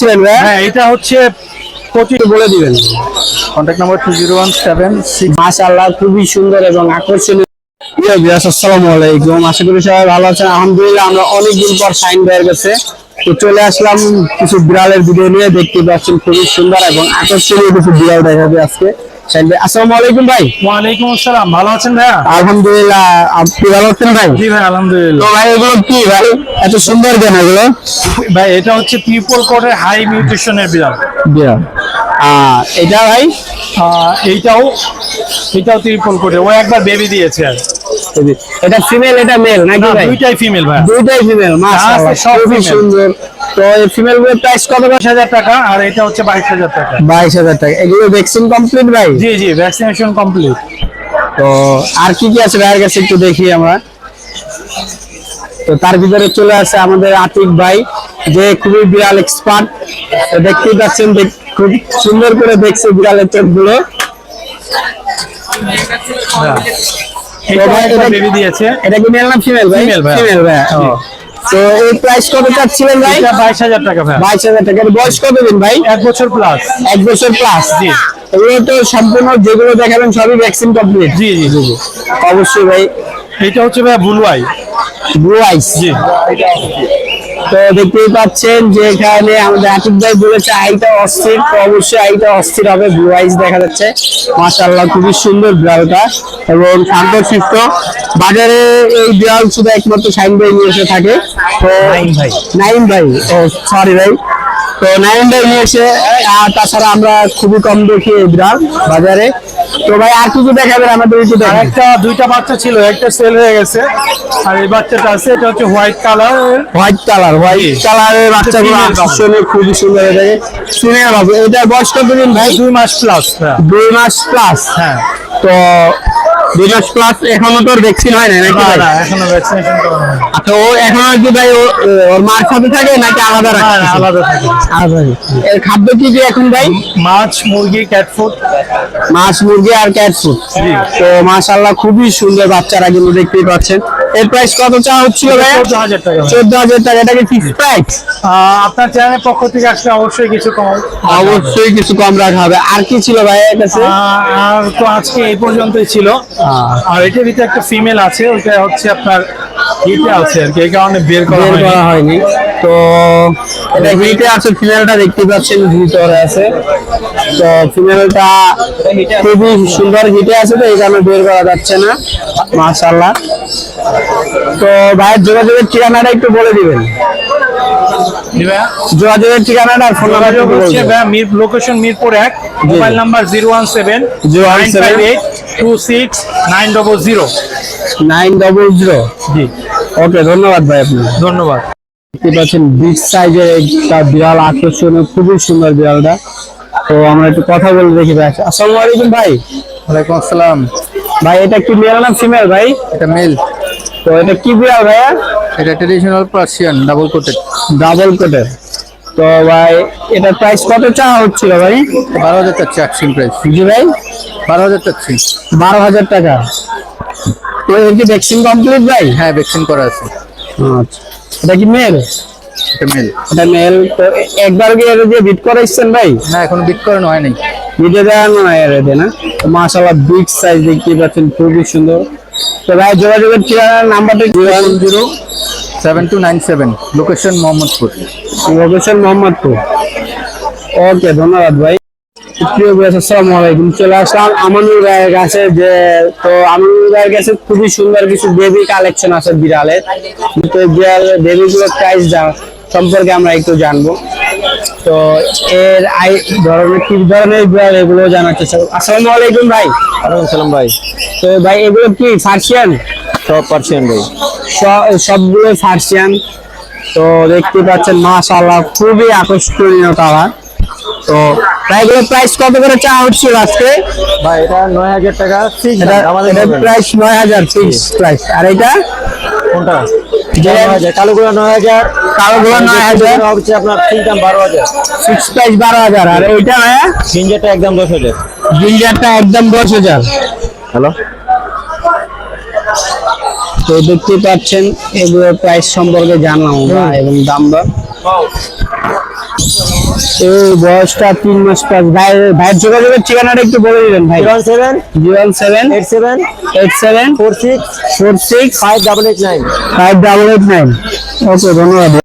ছিলেন হ্যাঁ এটা হচ্ছে পঁচিশ বলে দিবেন। Contact number two zero one seven six মাশাআল্লাহ খুবই সুন্দর এবং আকর্ষণীয়। প্রিয় বিয়াস আসসালামু আলাইকুম। আশা করি সবাই ভালো আছেন। আলহামদুলিল্লাহ আমরা অনেকদিন পর সাইন ভাইয়ের গেছে তো চলে আসলাম কিছু বিড়ালের ভিডিও নিয়ে। দেখতে পাচ্ছেন খুবই সুন্দর এবং আকর্ষণীয় কিছু বিড়াল দেখাবে আজকে। আসসালামু আলাইকুম ভাই। ওয়ালাইকুম আসসালাম ভালো আছেন ভাইয়া? আলহামদুলিল্লাহ আপনি ভালো আছেন ভাই? জি ভাই তো ভাই এগুলো কি ভাই? এত সুন্দর কেন এগুলো? ভাই এটা হচ্ছে হাই মিউটেশনের বিড়াল। বিড়াল। আহ এটা ভাই? এইটাও এটাও ত্রিপল কোটে ও একবার বেবি দিয়েছে আর এটা ফিমেল এটা মেল নাকি ভাই? দুইটাই ফিমেল ভাই। দুইটাই ফিমেল মাশাআল্লাহ খুবই সুন্দর। তো এই ফিমেলগুলোর প্রাইস কত দশ হাজার টাকা আর এটা হচ্ছে বাইশ হাজার টাকা। বাইশ হাজার টাকা। এগুলো ভ্যাকসিন কমপ্লিট ভাই? জি জি ভ্যাকসিনেশন কমপ্লিট তো আর কি কি আছে ভাইয়ের কাছে একটু দেখি আমরা। তো তার ভিতরে চলে আসে আমাদের আতিক ভাই যে খুবই বিড়াল এক্সপার্ট দেখতেই পাচ্ছেন খুব সুন্দর করে দেখছে বিড়ালের চোখগুলো। এটা ভাই, এটা- বেবি দিয়েছে। এটা কি মেল না ফিমেল ভাই? ভাই। ফিমেল ভাই ও। তো এই প্রাইস কত চাচ্ছিলেন ভাই? এটা টাকা ভাই বাইশ হাজার টাকা। এর বয়স কত দিন ভাই? এক বছর প্লাস এক বছর প্লাস জি। এগুলো তো সম্পূর্ণ যেগুলো দেখাবেন সবই ভ্যাকসিন কমপ্লিট জি জি অবশ্যই ভাই। এটা হচ্ছে ভাই ব্লু আইস জি। তো দেখতেই পাচ্ছেন যে এখানে আমাদের আতিক ভাই বলেছে আইটা অস্থির তো অবশ্যই আইটা অস্থির হবে ব্লু আইস দেখা যাচ্ছে। মাশাআল্লাহ খুবই সুন্দর বিড়ালটা এবং শান্ত শিষ্ট বাজারে এই বিড়াল শুধু একমাত্র শাইন ভাই নিয়ে এসে থাকে। তো নাইম ভাই। নাইম ভাই ও সরি ভাই। তো ভাই নিয়ে এসে আর তাছাড়া আমরা খুবই কম দেখি এই বিড়াল বাজারে। তো ভাই আর কিছু দেখাবেন আমাদের একটু দুইটা বাচ্চা ছিল একটা সেল হয়ে গেছে। আর এই বাচ্চাটা আছে এটা হচ্ছে white colour. White colour white কালারের বাচ্চাগুলো। আকর্ষণীয় খুবই সুন্দর হয়ে থাকে বাবু এটার বয়স কত দিন ভাই দুই মাস প্লাস দুই মাস প্লাস হ্যাঁ। তো দুই মাস প্লাস এখনও তোর ভ্যাকসিন হয় না নাকি? না এখনও ভ্যাকসিনেশন করা হয় আচ্ছা ও এখনও কি ভাই ওর মার সাথে থাকে নাকি আলাদা রাখে আলাদা থাকে। আলাদা এর খাদ্য কি কি এখন ভাই? মাছ মুরগি ক্যাট ফুড মাছ মুরগি আর ক্যাট ফুড। তো মাশাআল্লাহ খুবই সুন্দর বাচ্চারা কিন্তু দেখতেই পাচ্ছেন। এর প্রাইস কত চা হচ্ছিল ভাই টাকা ভাই। চোদ্দ হাজার টাকা এটা কি ফিক্স প্রাইস আপনার চ্যানেলের পক্ষ থেকে আসলে অবশ্যই কিছু কম অবশ্যই কিছু কম রাখা হবে। আর কি ছিল ভাই এর কাছে? আর তো আজকে এই পর্যন্তই ছিল। আর এটার ভিতরে একটা ফিমেল আছে ওইটা হচ্ছে আপনার আছে আর কি এই কারণে বের করা হয়নি। তো এটা হিটে আছে ফিমেলটা দেখতে পাচ্ছেন ভিতরে আছে। তো ফিমেলটা খুবই সুন্দর হিটে আছে তো এই কারণে বের করা যাচ্ছে না মাশাআল্লাহ। তো ভাইয়ের যোগাযোগের ঠিকানাটা একটু বলে দিবেন। যোগাযোগের ঠিকানাটা ফোন নাম্বার লোকেশন মিরপুর এক mobile number zero one seven 017 five eight two six nine double zero nine double zero জি। ওকে ধন্যবাদ ভাই আপনি ধন্যবাদ। দেখতে পাচ্ছেন বিগ সাইজের একটা বিড়াল আকর্ষণীয় খুবই সুন্দর বিড়ালটা। তো আমরা একটু কথা বলে দেখি ভাই। আসসালামু আলাইকুম ভাই। ওয়ালাইকুম আসসালাম। ভাই এটা কি মেল না ফিমেল ভাই? এটা মেল তো এটা কি বিড়াল ভাইয়া? এটা traditional Persian double coated double কোটের তো ভাই এটা প্রাইস কত চা হচ্ছিল ভাই? বারো হাজার চাচ্ছি অ্যাকশন প্রাইস জি ভাই। বারো হাজার চাচ্ছি বারো হাজার টাকা। তো এর কি ভ্যাকসিন কমপ্লিট ভাই? হ্যাঁ ভ্যাকসিন করা আছে। আচ্ছা। এটা কি মেল এটা মেল এটা মেল তো একবার কি এটা দিয়ে বিট করাইছেন ভাই? না এখনও বিট করানো হয়নি ভিডিও দেওয়ার না এর এতে না তো মাশাআল্লাহ বিগ সাইজ দেখতে পাচ্ছেন খুবই সুন্দর। তো ভাই যোগাযোগের ঠিকানার নাম্বারটা কি? Zero seven two nine seven location Mohammadpur. Location Mohammadpur. Okay ধন্যবাদ ভাই। আসসালামু আলাইকুম। চলে আসলাম আমানুর ভাইয়ের কাছে যে তো আমানুর ভাইয়ের কাছে খুবই সুন্দর কিছু বেবি কালেকশন আছে বিড়ালের। তো বিড়াল বেবি গুলোর প্রাইস সম্পর্কে আমরা একটু জানব। তো এর আই ধরনের কি ধরনের বিড়াল এগুলো জানার চেষ্টা আসসালামু আলাইকুম ভাই। ওয়ালাইকুম সালাম ভাই। তো ভাই এগুলো কি ফার্সিয়ান সব পার্সিয়ান ভাই। সবগুলো ফার্সিয়ান তো দেখতে পাচ্ছেন মাশাআল্লাহ খুবই আকর্ষণীয় কালার তো এগুলো প্রাইস কত করে চা হচ্ছিল আজকে? ভাই এটা নয় হাজার টাকা ঠিক এটা এটা প্রাইস নয় হাজার ফিক্স প্রাইস আর এটা কোনটা কালোগুলো কালোগুলো হচ্ছে আপনার দাম ফিক্স প্রাইস আর একদম জিঞ্জারটা একদম দশ হাজার। হ্যালো তো দেখতে পাচ্ছেন এগুলোর প্রাইস সম্পর্কে জানলাম এবং দাম দর। এই বয়সটা তিন মাস পাঁচ ভাই ভাইয়ের যোগাযোগের ঠিকানাটা একটু বলে দিবেন ভাই। Zero seven zero seven eight seven eight seven four six four six five double eight nine. Five double eight nine. Okay ধন্যবাদ।